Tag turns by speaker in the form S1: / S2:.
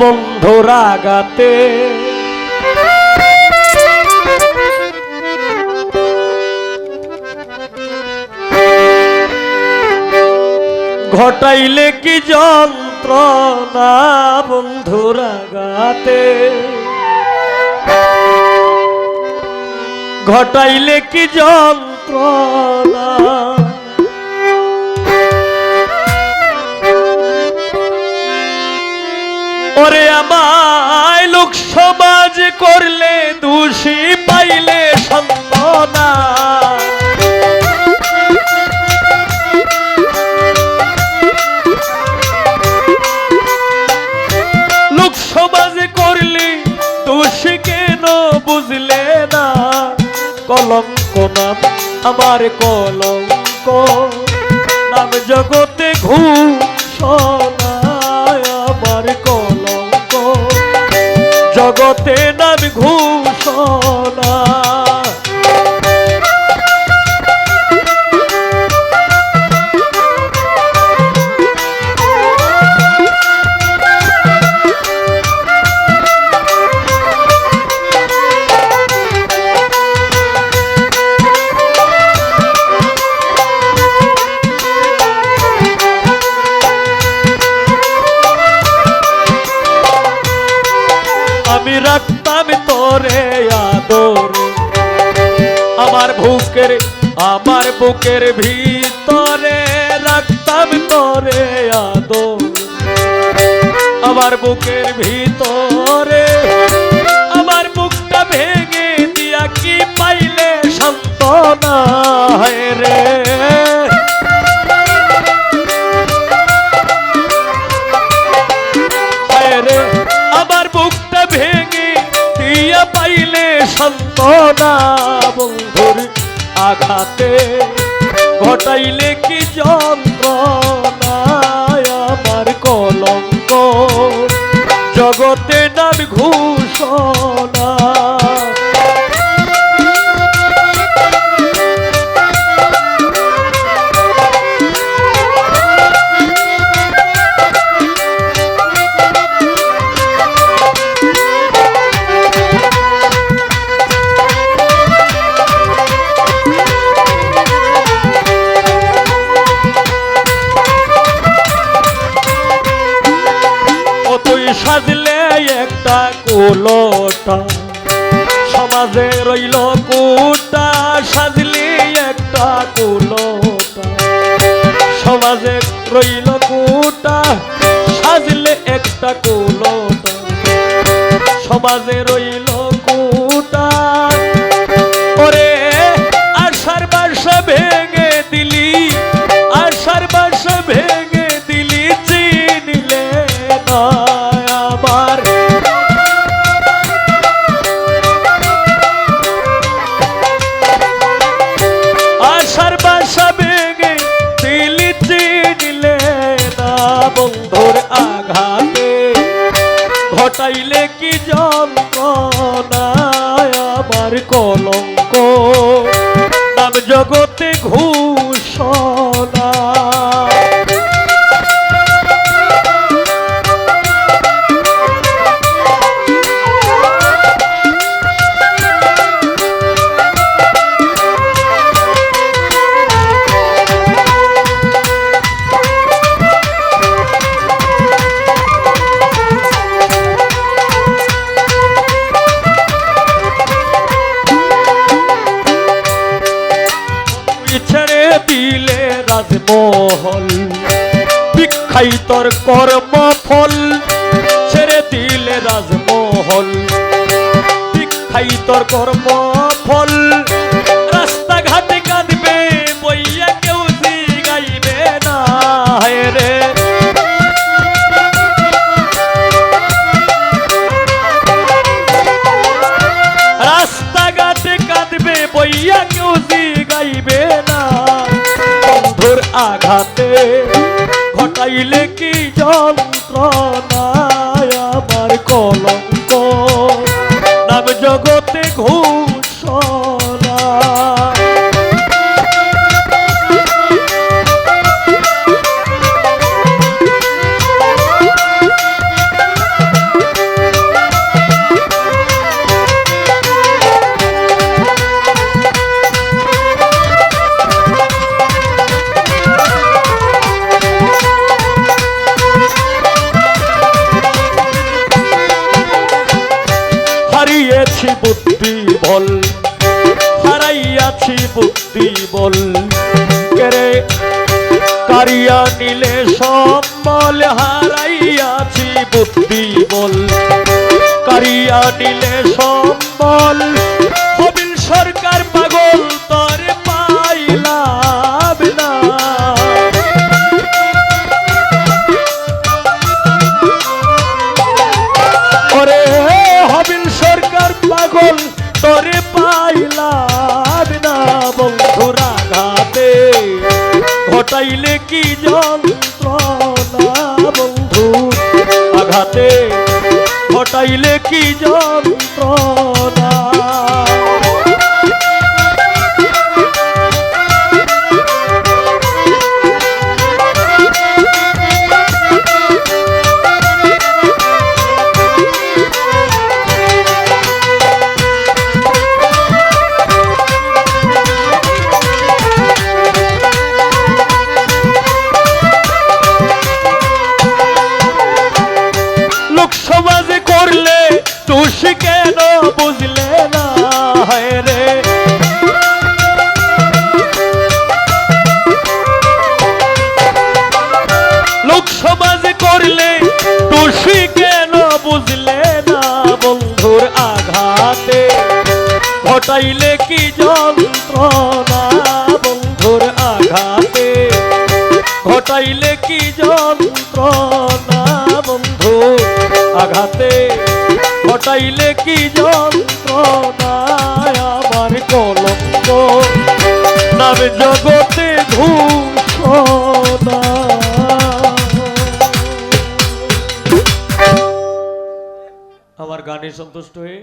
S1: বন্ধুর আগাতে ঘটাইলে কি যন্ত্রণা বন্ধুর আগাতে ঘটাইলে কি যন্ত্রণা ওরে আমায় লোক সমাজ করলে দোষী পাইলে সন্তনা লোক দোষী কেন না? কলঙ্ক নাম, আমার কলঙ্ক। নাম জগতে ঘুষণায় জগতে নাম ঘুষণা। আমার বুকের আমার বুকের ভিতরে রাখতাম তোরে আদর। আমার বুকের ভিতরে সন্তনা বন্ধুর আঘাতে ঘটাইলে কি যন্ত্রণায় আমার কলঙ্ক? জগতে নাম ঘুষণা সাজলে একটা কুলোটা। সমাজে রইল কুটা সাজলি একটা কুলোটা। সমাজে রইল কুটা সাজলে একটা কুলোটা। সমাজে রইল কুটা ওরে আশার ভেঙে দিলি, আশার বাসা ভেঙে নাম ছেড়ে দিলে রাজমহল। ভিক্ষাই তোর কর্মফল ছেড়ে দিলে রাজমহল। ভিক্ষাই তোর কর্মফল আঘাতে ঘটাইলে কি যন্ত্রণায় আমার কলঙ্ক? নাম জগতে ঘোষণা হারাইয়াছি বুদ্ধি বল, হারাইয়াছি বুদ্ধি বল। কেরে কারিয়া নিলে সম্বল হারাইয়াছি বুদ্ধি বল। কারিয়া নিলে সম্বল হবিল সরকার পাগল পাগল তরে পাইলাম না বন্ধুরা ঘাতে ঘটাইলে কি যন্ত্রণা বন্ধু আঘাতে? ঘটাইলে কি যন্ত্রণা আঘাতে ঘটাইলে কি যন্ত্রণা, বন্ধু? আঘাতে ঘটাইলে কি যন্ত্রণা, আমার কলঙ্ক? নামে জগতে ঘুষণা আমার গানে সন্তুষ্ট হয়ে